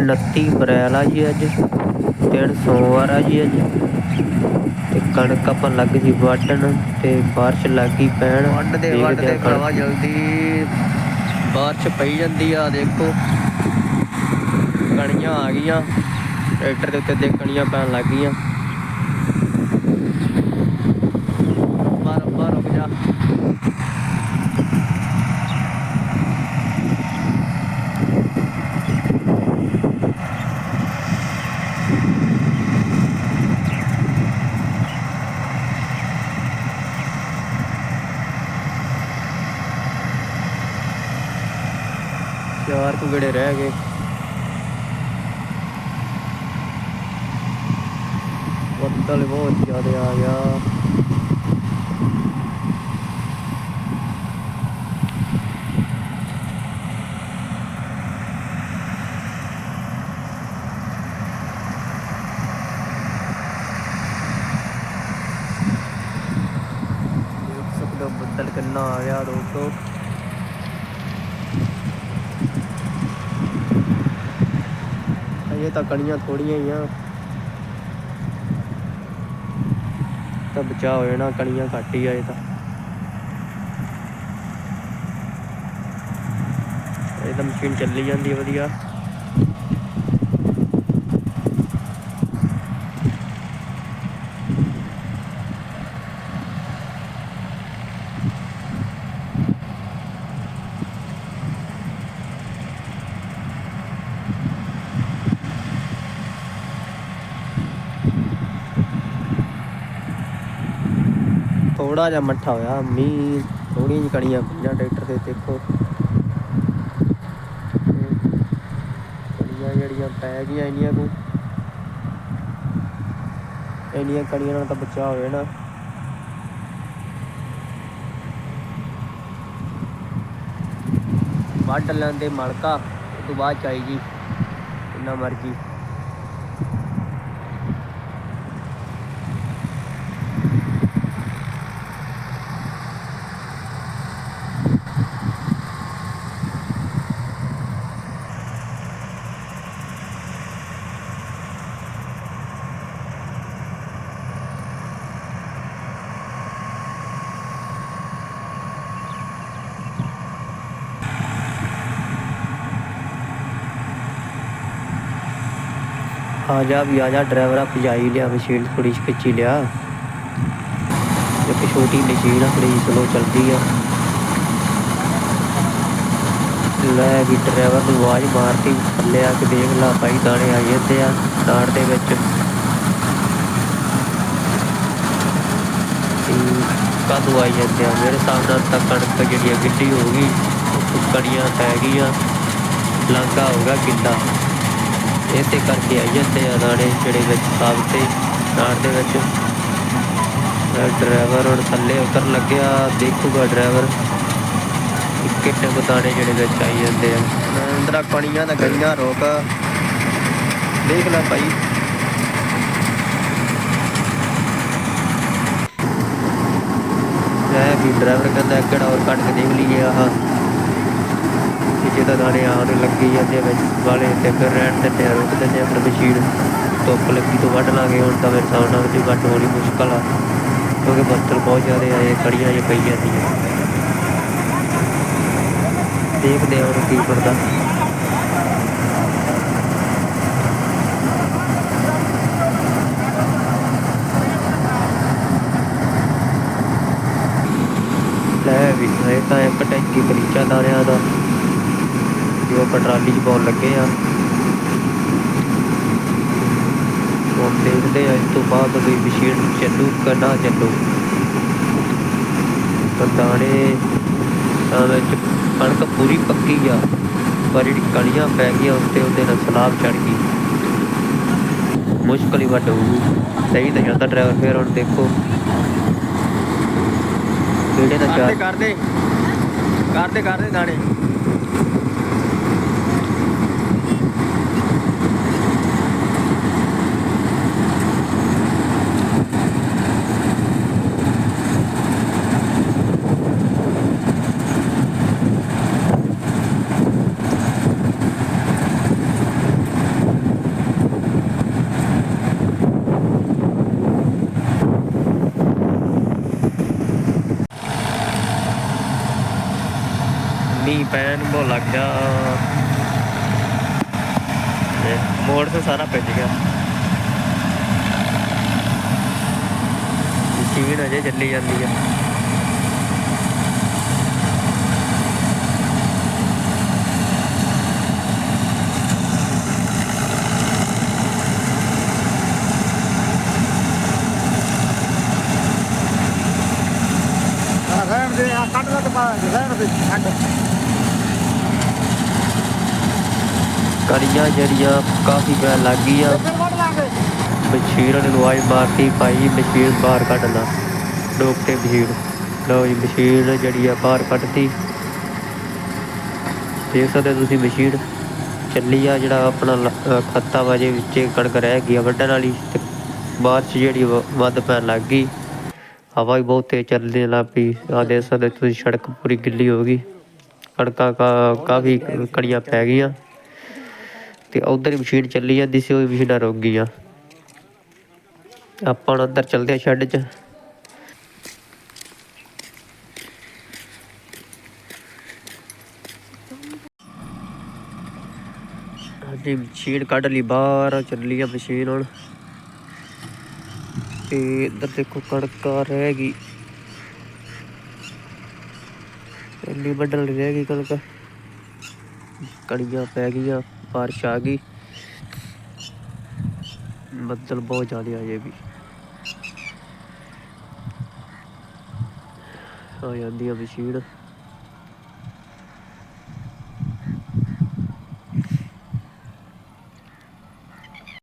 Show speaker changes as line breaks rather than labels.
29 ਅਪ੍ਰੈਲ ਆ ਜੀ ਅੱਜ ਦਿਨ ਸੋਮਵਾਰ ਆ ਜੀ ਅੱਜ। ਤੇ ਕਣਕ ਆਪਾਂ ਲੱਗ ਜੀ ਵੱਢਣ ਤੇ ਬਾਰਿਸ਼ ਲੱਗ ਪੈਣ। ਦੇਖਦੇ ਆ
ਵੱਢਦੇ
ਕਣਕ।
ਭਰਾਵਾ ਜਲਦੀ ਬਾਰਿਸ਼ ਪਈ ਜਾਂਦੀ ਆ ਦੇਖੋ। ਕਣੀਆਂ ਆ ਗਈਆਂ ਟਰੈਕਟਰ ਦੇ ਉੱਤੇ ਦੇ ਕਣੀਆਂ ਪੈਣ ਲੱਗ ਗਈਆਂ ਮਾਰ ਮਾਰ ਰੁਕ ਜਾ ਚਾਰ ਕੁ ਗੇੜੇ ਰਹਿ ਗਏ। ਬੱਦਲ ਬਹੁਤ ਜ਼ਿਆਦਾ ਆ ਗਿਆ। ਸਕਦੇ ਹੋ ਬੱਦਲ ਕਿੰਨਾ ਆ ਗਿਆ, ਦੋਸਤੋ। ਇਹ ਤਾਂ ਕਣੀਆਂ ਥੋੜੀਆਂ ਹੀ ਆ। ਤਾਂ ਬਚਾ ਹੋ ਜਾਣਾ ਕਣੀਆਂ ਘੱਟ ਹੀ ਆਏ ਤਾਂ। ਇਹ ਤਾਂ ਮਸ਼ੀਨ ਚੱਲੀ ਜਾਂਦੀ ਹੈ ਵਧੀਆ। ਥੋੜਾ ਜਿਹਾ ਮੱਠਾ ਹੋਇਆ ਮੀਂਹ ਥੋੜੀਆਂ ਜਿਹੀ ਕਣੀਆਂ ਪਈਆਂ ਟਰੈਕਟਰ ਤੇ ਦੇਖੋ। ਕਣੀਆਂ ਜਿਹੜੀਆਂ ਪੈ ਗਈਆਂ ਇੰਨੀਆਂ ਕੋ। ਇੰਨੀਆਂ ਕਣੀਆਂ ਨਾਲ ਤਾਂ ਬਚਾ ਹੋ ਜਾਣਾ ਵੱਢ ਲੈਂਦੇ ਮਲਕਾ ਉਸ ਤੋਂ ਬਾਅਦ ਚਾਈ ਜੀ ਜਿੰਨਾ ਮਰਜ਼ੀ। ਆ ਜਾ ਵੀ ਆ ਜਾ ਡਰਾਈਵਰ ਆ ਭਜਾਈ ਲਿਆ ਮਸ਼ੀਨ ਥੋੜੀ ਜਿਹੀ ਖਿੱਚੀ ਲਿਆ। ਇੱਕ ਛੋਟੀ ਮਸ਼ੀਨ ਆ ਥੋੜੀ ਸਲੋ ਚੱਲਦੀ ਆ। ਲੈ ਵੀ ਡਰਾਈਵਰ ਨੂੰ ਆਵਾਜ਼ ਮਾਰਤੀ, ਥੱਲੇ ਆ ਕੇ ਦੇਖ ਲਾ ਭਾਈ, ਦਾਣੇ ਆ ਜਾਂਦੇ ਆ ਦਾੜ ਦੇ ਵਿੱਚ। ਕਦੋਂ ਆਈ ਜਾਂਦੇ ਆ? ਮੇਰੇ ਹਿਸਾਬ ਨਾਲ ਤਾਂ ਕਣਕ ਜਿਹੜੀ ਆ ਗਿੱਲੀ ਇਸੇ ਕਰਕੇ ਆਈ ਜਾਂਦੇ ਆ ਦਾਣੇ ਜਿਹੜੇ ਵਿੱਚ ਸਾਬਤੇ ਦਾੜ ਦੇ ਵਿੱਚ। ਡਰਾਈਵਰ ਹੁਣ ਥੱਲੇ ਉਤਰ ਲੱਗਿਆ। ਦੇਖੂਗਾ ਡਰਾਈਵਰ ਕਿੰਨੇ ਕੁ ਦਾਣੇ ਜਿਹੜੇ ਵਿੱਚ ਆਈ ਜਾਂਦੇ ਆ। ਅੰਦਰਾ ਕਣੀਆਂ ਦਾ ਗਈਆਂ ਰੋਕ। ਦੇਖ ਲੈ ਭਾਈ। ਲੈ ਵੀ ਡਰਾਈਵਰ ਕਹਿੰਦਾ ਕਿਹੜਾ ਹੋਰ ਕੱਢ ਕੇ ਦੇਖ ਲਈਏ ਆਹ। ਜਿਹਦਾ ਦਾਣੇ ਆਉਣ ਲੱਗੀ ਜਾਂਦੇ ਆ ਵਿੱਚ ਵਾਲੇ ਤੇ ਫਿਰ ਰਹਿਣ ਦਿੰਦੇ ਆ ਰੁਕ ਦਿੰਦੇ ਆ ਫਿਰ ਮਸ਼ੀਨ ਧੁੱਪ ਲੱਗੀ ਤੋਂ ਵੱਢ ਲਾਂਗੇ, ਹੁਣ ਤਾਂ ਮੇਰੇ ਹਿਸਾਬ ਨਾਲ ਦੀ ਵੱਢ ਹੋਣੀ ਮੁਸ਼ਕਲ ਆ, ਕਿਉਂਕਿ ਬੱਦਲ ਬਹੁਤ ਜ਼ਿਆਦਾ ਆਏ ਕੜੀਆਂ ਜਿਹਾ ਪਈ ਜਾਂਦੀਆਂ। ਦੇਖਦੇ ਆ ਹੁਣ ਕੀ ਬਣਦਾ। ਲੈ ਵੀ, ਇਹ ਤਾਂ ਇੱਕ ਟੈਂਕੀ ਬਰੀਚਾ ਦਾਣਿਆਂ ਦਾ ਜੋ ਆਪਾਂ ਟਰਾਲੀ 'ਚ ਪਾਉਣ ਲੱਗੇ ਆ। ਹੁਣ ਦੇਖਦੇ ਆ ਇਸ ਤੋਂ ਬਾਅਦ ਵੀ ਮਸ਼ੀਨ ਚੱਲੂ ਕਿ ਨਾ ਚੱਲੂ। ਤਾਂ ਦਾਣੇ ਤਾਂ ਵਿੱਚ ਕਣਕ ਪੂਰੀ ਪੱਕੀ ਆ ਪਰ ਜਿਹੜੀ ਕਣੀਆਂ ਪੈ ਗਈਆਂ ਉੱਤੇ ਉਹਦੇ ਨਾਲ ਸਲਾਬ ਚੜ ਗਈ। ਮੁਸ਼ਕਲ ਹੀ ਵੱਡ ਸਹੀ ਤਾਂ ਜਾਂਦਾ ਡਰਾਈਵਰ ਫਿਰ ਹੁਣ ਦੇਖੋ। ਕਿਹੜੇ ਦਾ ਚਾਰ
ਕਰਦੇ। ਕਰਦੇ ਕਰਦੇ ਦਾਣੇ।
ਪੈਨ ਬੋ ਲੱਗ ਗਿਆ। ਤੇ ਮੋੜ ਤੋਂ ਸਾਰਾ ਭਿੱਜ ਗਿਆ। ਮਸ਼ੀਨ ਅਜੇ ਚੱਲੀ ਜਾਂਦੀ ਆ।
ਕੱਢ ਲੈ ਤੇ ਪਾ ਰਹਿਣ ਦੇ, ਛੱਡ।
ਕੜੀਆਂ ਜਿਹੜੀਆਂ ਕਾਫੀ ਪੈਣ ਲੱਗ ਗਈਆਂ।
ਫਿਰ ਵੜ
ਮਸ਼ੀਨ ਨੇ ਲਵਾਈ ਮਾਰਤੀ, ਭਾਈ ਮਸ਼ੀਨ ਬਾਹਰ ਕੱਢਣਾ ਡੋਕਟੇ ਮਸ਼ੀਨ ਲਓ ਜੀ, ਮਸ਼ੀਨ ਜਿਹੜੀ ਆ ਬਾਹਰ ਕੱਢਤੀ। ਦੇਖ ਸਕਦੇ ਤੁਸੀਂ ਮਸ਼ੀਨ, ਚੱਲੀ ਆ ਜਿਹੜਾ ਆਪਣਾ ਲ- ਅਹ ਖੱਤਾ ਵਜੇ ਵਿੱਚੇ ਕਣਕ ਰਹਿ ਗਈ ਆ ਵੱਢਣ ਵਾਲੀ ਤੇ ਬਾਅਦ ਚ ਜਿਹੜੀ ਵ- ਵੱਧ ਪੈਣ ਲੱਗ ਗਈ। ਹਵਾ ਵੀ ਬਹੁਤ ਤੇਜ਼ ਚੱਲਦੀ ਲੱਗ ਪਈ ਆ ਦੇਖ ਸਕਦੇ ਤੁਸੀਂ ਸੜਕ ਪੂਰੀ ਗਿੱਲੀ ਹੋ ਗਈ। ਕਣਕਾਂ ਕਾ, ਕਾਫੀ ਕਣੀਆਂ ਪੈ ਗਈਆਂ। ਤੇ ਉਧਰ ਹੀ ਮਸ਼ੀਨ ਚੱਲੀ ਜਾਂਦੀ ਸੀ ਉਹ ਵੀ ਮਸ਼ੀਨਾਂ ਰੁਕ ਗਈਆਂ ਆਪਾਂ ਹੁਣ ਅੰਦਰ ਚਲਦੇ ਆ ਸ਼ੈੱਡ 'ਚ। ਹਾਂਜੀ ਮਸ਼ੀਨ ਕੱਢ ਲਈ, ਬਾਹਰ ਚੱਲੀ ਆ ਮਸ਼ੀਨ ਹੁਣ। ਤੇ ਇੱਧਰ ਦੇਖੋ ਕਣਕਾਂ ਰਹਿ ਗਈ। ਇੰਨੀ ਵੱਢਣ ਰਹਿ ਗਈ ਕਣਕ। ਕੜੀਆਂ ਪੈ ਗਈਆਂ। ਬਾਰਿਸ਼ ਆ ਗਈ ਬੱਦਲ ਬਹੁਤ ਜ਼ਿਆਦਾ ਆ ਜੇ ਵੀ ਆ ਜਾਂਦੀ ਆ ਮਸ਼ੀਨ